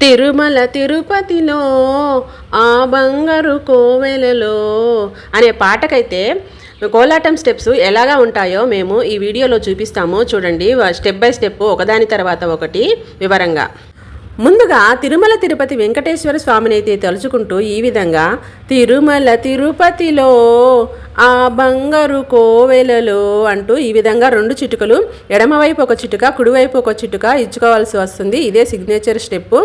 తిరుమల తిరుపతిలో ఆ బంగారు కోవెలలో అనే పాటకైతే కోలాటం స్టెప్స్ ఎలాగా ఉంటాయో మేము ఈ వీడియోలో చూపిస్తాము. చూడండి స్టెప్ బై స్టెప్ ఒకదాని తర్వాత ఒకటి వివరంగా. ముందుగా తిరుమల తిరుపతి వెంకటేశ్వర స్వామిని అయితే తలుచుకుంటూ ఈ విధంగా తిరుమల తిరుపతిలో ఆ బంగారు కోవెలలో అంటూ ఈ విధంగా రెండు చిటుకలు ఎడమవైపు ఒక చిటుక కుడివైపు ఒక చిటుక ఇచ్చుకోవాల్సి వస్తుంది. ఇదే సిగ్నేచర్ స్టెప్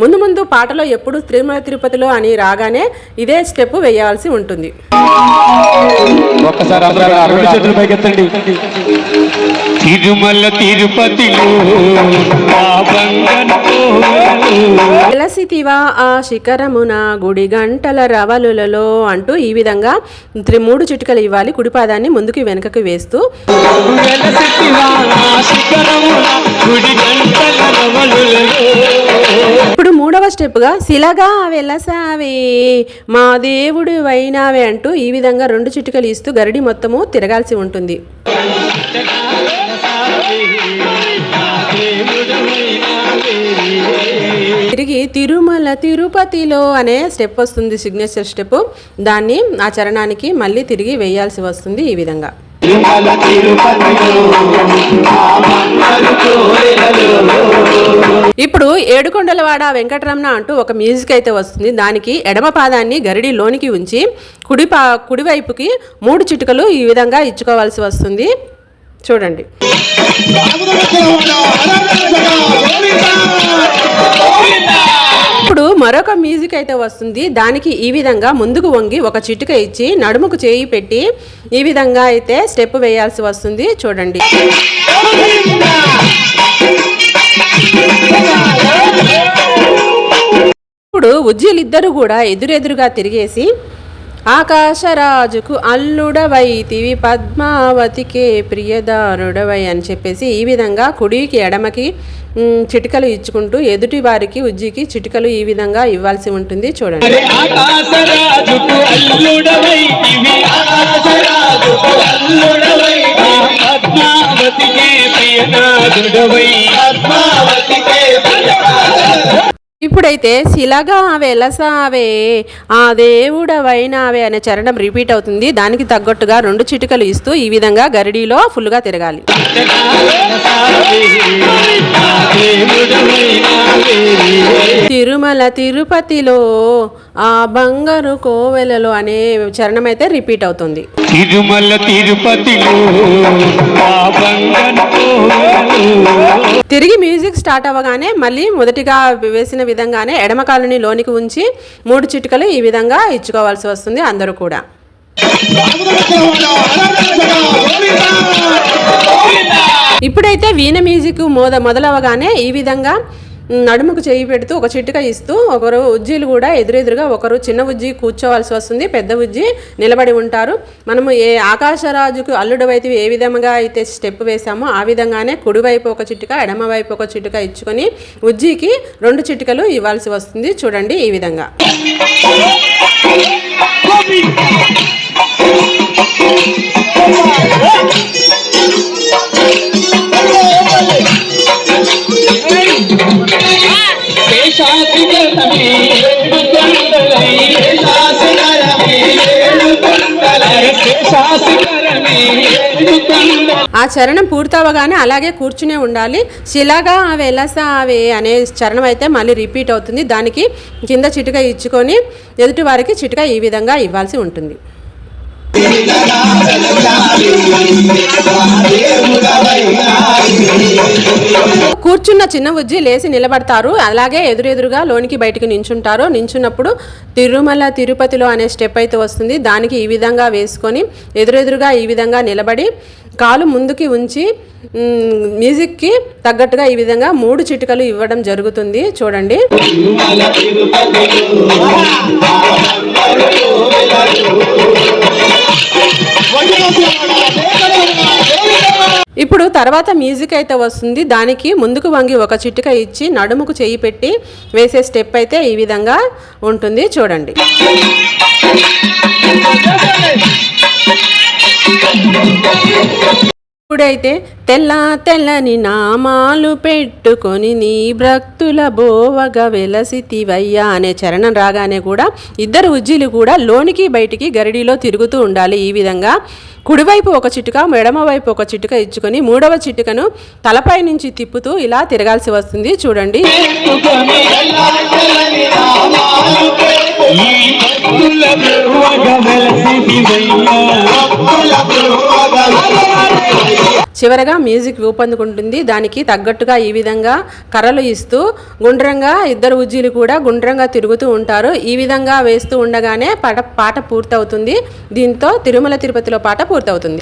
ముందు ముందు పాటలో ఎప్పుడు తిరుమల తిరుపతిలో అని రాగానే ఇదే స్టెప్ వేయాల్సి ఉంటుంది. ఒక్కసారి అందరూ రెండు చేతులు పైకెత్తండి. తిరుమల తిరుపతిలో వెలసితివా ఆ శిఖరమున గుడి గంటల రవలులలో అంటూ ఈ విధంగా త్రి మూడు చిటికలు ఇవ్వాలి. కుడిపాదాన్ని ముందుకి వెనుకకు వేస్తూ ఇప్పుడు మూడవ స్టెప్గా శిలగా వెలసావే మా దేవుడు వైనావే అంటూ ఈ విధంగా రెండు చిటికలు ఇస్తూ గరిడి మొత్తము తిరగాల్సి ఉంటుంది. తిరిగి తిరుమల తిరుపతిలో అనే స్టెప్ వస్తుంది సిగ్నేచర్ స్టెప్ దాన్ని ఆ చరణానికి మళ్ళీ తిరిగి వేయాల్సి వస్తుంది ఈ విధంగా. ఇప్పుడు ఏడుకొండలవాడ వెంకటరమణ అంటూ ఒక మ్యూజిక్ అయితే వస్తుంది. దానికి ఎడమ పాదాన్ని గరిడి లోనికి ఉంచి కుడి పా కుడివైపుకి మూడు చిటుకలు ఈ విధంగా ఇచ్చుకోవాల్సి వస్తుంది. చూడండి. ఇప్పుడు మరొక మ్యూజిక్ అయితే వస్తుంది. దానికి ఈ విధంగా ముందుకు వంగి ఒక చిటుక ఇచ్చి నడుముకు చేయి పెట్టి ఈ విధంగా అయితే స్టెప్ వేయాల్సి వస్తుంది. చూడండి. ఇప్పుడు ఉజ్జీలిద్దరూ కూడా ఎదురెదురుగా తిరిగేసి ఆకాశరాజుకు అల్లుడవైతివి పద్మావతికే ప్రియదారుడవై అని చెప్పేసి ఈ విధంగా కుడికి ఎడమకి చిటికలు ఇచ్చుకుంటూ ఎదుటి వారికి ఉజ్జికి చిటికలు ఈ విధంగా ఇవ్వాల్సి ఉంటుంది. చూడండి. ఆకాశరాజుకు ఇప్పుడైతే శిలగా వెలసావే ఆ దేవుడవైనావే అనే చరణం రిపీట్ అవుతుంది. దానికి తగ్గట్టుగా రెండు చిటికలు ఇస్తూ ఈ విధంగా గరిడీలో ఫుల్గా తిరగాలి. తిరుమల తిరుపతిలో ఆ బంగారు కోవెలలో అనే చరణం అయితే రిపీట్ అవుతుంది. తిరుమల తిరుపతిలో తిరిగి మ్యూజిక్ స్టార్ట్ అవ్వగానే మళ్ళీ మొదటిగా వేసిన విధంగానే ఎడమ కాలుని లోనికి ఉంచి మూడు చిటికలు ఈ విధంగా ఇచ్చుకోవాల్సి వస్తుంది అందరూ కూడా. ఇప్పుడైతే వీణ మ్యూజిక్ మొద మొదలవగానే ఈ విధంగా నడుముకు చేయి పెడుతూ ఒక చిటిక ఇస్తూ ఒకరు ఉజ్జీలు కూడా ఎదురెదురుగా ఒకరు చిన్న ఉజ్జి కూర్చోవాల్సి వస్తుంది పెద్ద ఉజ్జి నిలబడి ఉంటారు. మనము ఏ ఆకాశరాజుకు అల్లుడు ఏ విధంగా అయితే స్టెప్ వేసామో ఆ విధంగానే కుడివైపు ఒక చిటిక ఎడమ వైపు ఒక చిటిక ఇచ్చుకొని ఉజ్జికి రెండు చిటికలు ఇవ్వాల్సి వస్తుంది. చూడండి ఈ విధంగా. ఆ చరణం పూర్తవగానే అలాగే కూర్చునే ఉండాలి. శిలగా అవి అనే చరణం అయితే మళ్ళీ రిపీట్ అవుతుంది. దానికి కింద చిటుక ఇచ్చుకొని ఎదుటి వారికి చిటిక ఈ విధంగా ఇవ్వాల్సి ఉంటుంది. కూర్చున్న చిన్న ఉజ్జి లేచి నిలబడతారు. అలాగే ఎదురెదురుగా లోనికి బయటికి నించుంటారు. నించున్నప్పుడు తిరుమల తిరుపతిలో అనే స్టెప్ అయితే వస్తుంది. దానికి ఈ విధంగా వేసుకొని ఎదురెదురుగా ఈ విధంగా నిలబడి కాలు ముందుకి ఉంచి మ్యూజిక్కి తగ్గట్టుగా ఈ విధంగా మూడు చిటికలు ఇవ్వడం జరుగుతుంది. చూడండి. ఇప్పుడు తర్వాత మ్యూజిక్ అయితే వస్తుంది. దానికి ముందుకు వంగి ఒక చిటిక ఇచ్చి నడుముకు చేయి పెట్టి వేసే స్టెప్ అయితే ఈ విధంగా ఉంటుంది. చూడండి. ఇప్పుడైతే తెల్ల తెల్లని నామాలు పెట్టుకొని నీ భక్తుల బోవగా వెలసితివయ్యా అనే చరణం రాగానే కూడా ఇద్దరు ఉజ్జీలు కూడా లోనికి బయటికి గరిడిలో తిరుగుతూ ఉండాలి. ఈ విధంగా కుడివైపు ఒక చిటుక ఎడమ వైపు ఒక చిటుక ఇచ్చుకొని మూడవ చిటుకను తలపై నుంచి తిప్పుతూ ఇలా తిరగాల్సి వస్తుంది. చూడండి. ఈ భక్తుల చివరగా మ్యూజిక్ ఊపందుకుంటుంది దానికి తగ్గట్టుగా ఈ విధంగా కర్రలు ఇస్తూ గుండ్రంగా ఇద్దరు ఉజ్జీలు కూడా గుండ్రంగా తిరుగుతూ ఉంటారు. ఈ విధంగా వేస్తూ ఉండగానే పాట పాట పూర్తవుతుంది. దీంతో తిరుమల తిరుపతిలో పాట పూర్తవుతుంది.